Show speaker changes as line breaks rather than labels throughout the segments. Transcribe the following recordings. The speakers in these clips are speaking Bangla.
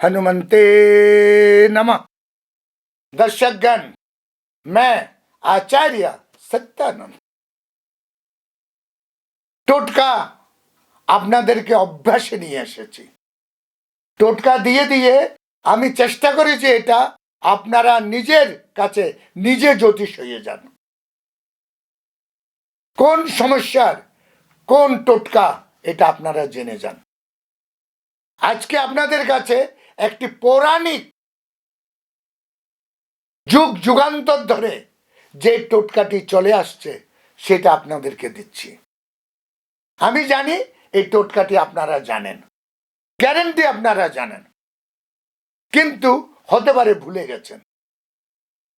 हनुमंते नमः दर्शकगण मैं आचार्य সত্যানন্দ টোটকা আপনাদেরকে অভ্যাসে নিয়ে এসেছি টোটকা দিয়ে দিয়ে আমি চেষ্টা করেছি এটা আপনারা নিজের কাছে নিজে জ্যোতিষ হয়ে যান কোন সমস্যার কোন টোটকা এটা আপনারা জেনে যান আজকে আপনাদের কাছে একটি পৌরাণিক যুগ, যুগান্তর ধরে যে টোটকাটি চলে আসছে, সেটা আপনাদেরকে দিচ্ছি। আমি জানি এই টোটকাটি আপনারা জানেন। গ্যারেন্টি আপনারা জানেন। কিন্তু হতে পারে ভুলে গেছেন।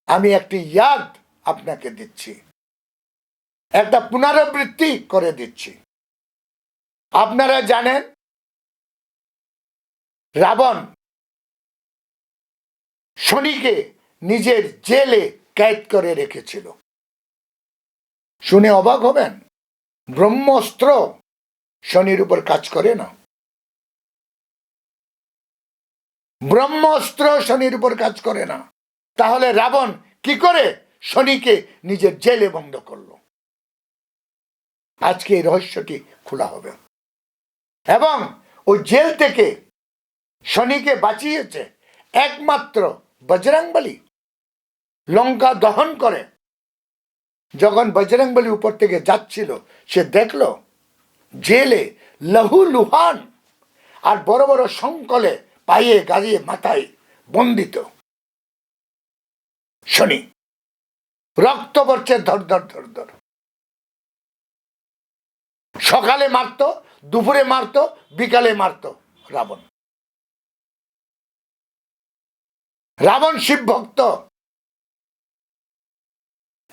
আমি একটি ইয়াদ আপনাকে দিচ্ছি। একটা পুনরাবৃত্তি করে দিচ্ছি। আপনারা জানেন, রাবণ শনিকে নিজের জেলে ক্যাদ করে রেখেছিল। শুনে অবাক হবেন? ব্রহ্মস্ত্র শনির উপর কাজ করে না। ব্রহ্মস্ত্র শনির উপর কাজ করে না। তাহলে রাবণ কি করে শনিকে নিজের জেলে বন্ধ করল? আজকে এই রহস্যটি খোলা হবে। এবং ওই জেল থেকে শনিকে বাঁচিয়েছে একমাত্র বজরংবলী লঙ্কা দহন করে। যখন বজরংবলী উপর থেকে যাচ্ছিল, সে দেখল, জেলে লহু লুহান আর বড় বড় সংকলে পায়ে গাড়িয়ে মাথায় বন্দিত। শনি, রক্ত পড়ছে ধর ধর ধর ধর। সকালে মারতো, দুপুরে মারতো, বিকালে মারতো, রাবণ। রাবণ শিব ভক্ত।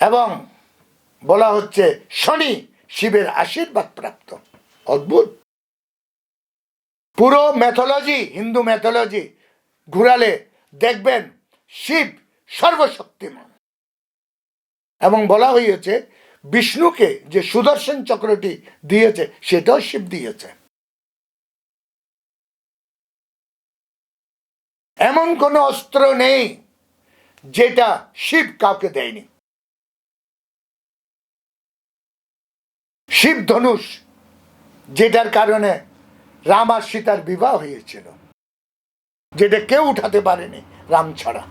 এবং বলা হচ্ছে শনি শিবের আশীর্বাদ প্রাপ্ত। অদ্ভুত। পুরো ম্যাথোলজি হিন্দু ম্যাথোলজি ঘুরালে দেখবেন শিব সর্বশক্তিমান। এবং বলা হয়েছে, বিষ্ণুকে যে সুদর্শন চক্রটি দিয়েছে, সেটাও শিব দিয়েছে। এমন কোনো অস্ত্র নেই যেটা শিব কাউকে দেয়নি। শিব ধনুষ, যেটার কারণে রাম আর সীতার বিবাহ হয়েছিল, যেটা কেউ উঠাতে পারেনি রাম ছাড়া।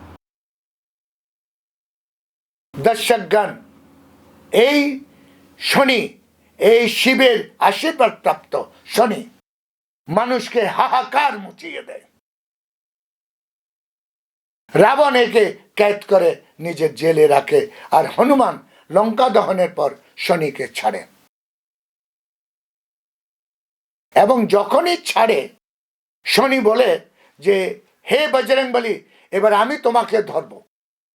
দর্শকগণ এই শনি, এই শিবের আশীর্বাদ প্রাপ্ত শনি, মানুষকে হাহাকার মুচিয়ে দেয়। রাবণ একে ক্যাদ করে নিজের জেলে রাখে আর হনুমান লঙ্কা দহনের পর শনিকে ছাড়ে। এবং যখনই ছাড়ে, শনি বলে যে, হে বজরং বলি, এবার আমি তোমাকে ধরব।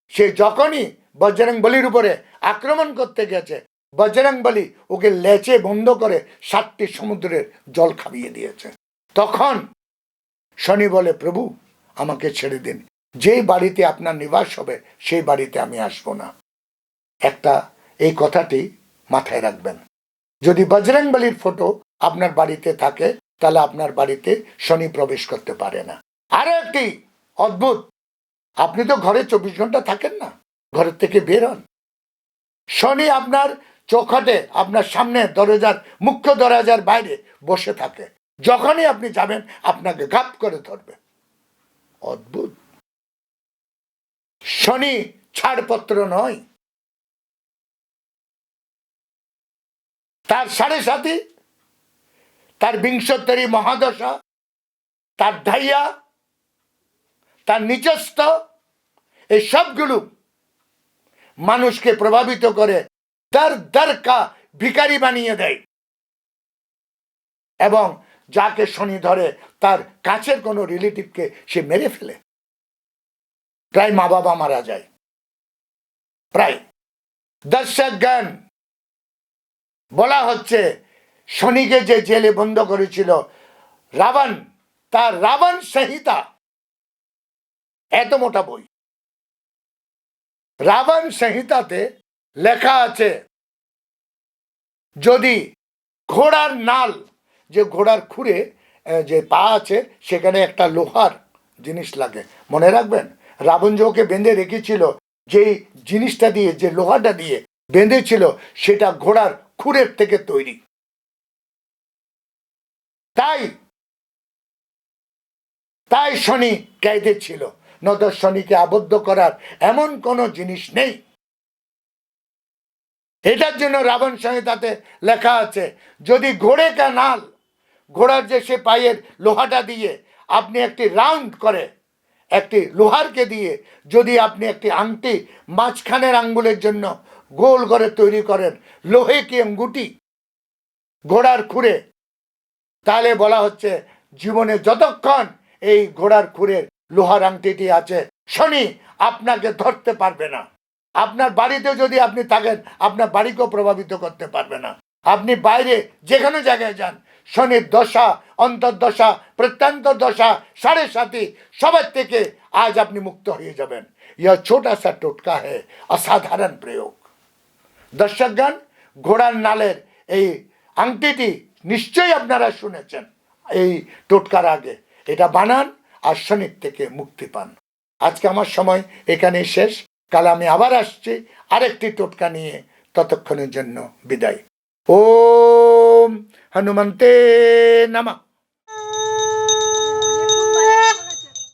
সে যখনই বজরং বলির উপরে আক্রমণ করতে গেছে, বজরং বলি ওকে লেচে বন্ধ করে সাতটি সমুদ্রের জল খাবিয়ে দিয়েছে। তখন শনি বলে, প্রভু, আমাকে ছেড়ে দিন। যেই বাড়িতে আপনার নিবাস হবে, সেই বাড়িতে আমি আসব না। একটা, এই কথাটি মাথায় রাখবেন। যদি বজরং বলির ফটো আপনার বাড়িতে থাকে, তাহলে আপনার বাড়িতে শনি প্রবেশ করতে পারে না। আরও একটি অদ্ভুত, আপনি তো ঘরে চব্বিশ ঘণ্টা থাকেন না, ঘরের থেকে বের হন। শনি আপনার চোখাটে, আপনার সামনে দরজার, মুখ্য দরজার বাইরে বসে থাকে। যখনই আপনি যাবেন, আপনাকে গাপ করে ধরবে। অদ্ভুত। শনি ছাড়পত্র নয়। তার সাড়ে সাথী, তার বিংশোত্তরী মহাদশা, তার ধাইয়া, তার নিচস্থ, এই সবগুলো মানুষকে প্রভাবিত করে দর দর কা ভিকারি বানিয়ে দেয়। এবং যাকে শনি ধরে, তার কাছের কোনো রিলেটিভকে সে মেরে ফেলে। প্রায় মা বাবা মারা যায়। প্রায়। দর্শক জ্ঞান বলা হচ্ছে, শনিকে যে জেলে বন্ধ করেছিল, রাবণ, তার রাবণ সংহিতা। এত মোটা বই। রাবণ সংহিতাতে লেখা আছে, যদি ঘোড়ার নাল, যে ঘোড়ার খুঁড়ে যে পা আছে, সেখানে একটা লোহার জিনিস লাগে। মনে রাখবেন? রাবণ যে বেঁধে রেখেছিল, যেই জিনিসটা দিয়ে, যে লোহাটা দিয়ে বেঁধেছিল, সেটা ঘোড়ার খুরের থেকে তৈরি। তাই তাই শনি ক্যাদে ছিল। নত শনিকে আবদ্ধ করার এমন কোনো জিনিস নেই। এটার জন্য রাবণ সংহিতাতে লেখা আছে, যদি ঘোড়ে কানাল, ঘোড়ার যে সে পায়ের লোহাটা দিয়ে আপনি একটি রাউন্ড করে একটি লোহারকে দিয়ে যদি আপনি একটি আংটি মাঝখানের আঙ্গুলের জন্য গোল করে তৈরি করেন, লোহে কি আঙ্গুটি? ঘোড়ার খুঁড়ে। তাহলে বলা হচ্ছে জীবনে যতক্ষণ এই ঘোড়ার খুঁড়ের লোহার আংটিটি আছে, শনি আপনাকে ধরতে পারবে না। আপনার বাড়িতে যদি আপনি থাকেন, আপনার বাড়িকেও প্রভাবিত করতে পারবে না। আপনি বাইরে যে কোনো জায়গায় যান শনির দশা অন্তর্দশা প্রত্যন্তর দশা, সাড়ে সাথী সবার থেকে আজ আপনি মুক্ত হয়ে যাবেন। ইয়া ছোটা সা টোটকা হে, অসাধারণ প্রয়োগ। দর্শকগণ, ঘোড়ার নালের এই আংটিটি নিশ্চয়ই আপনারা শুনেছেন, এই টোটকার আগে। এটা বানান আর শনির থেকে মুক্তি পান। আজকে আমার সময় এখানেই শেষ। কাল আমি আবার আসছি, আরেকটি টোটকা নিয়ে ততক্ষণের জন্য বিদায়। ওম హనుమంతే నమ.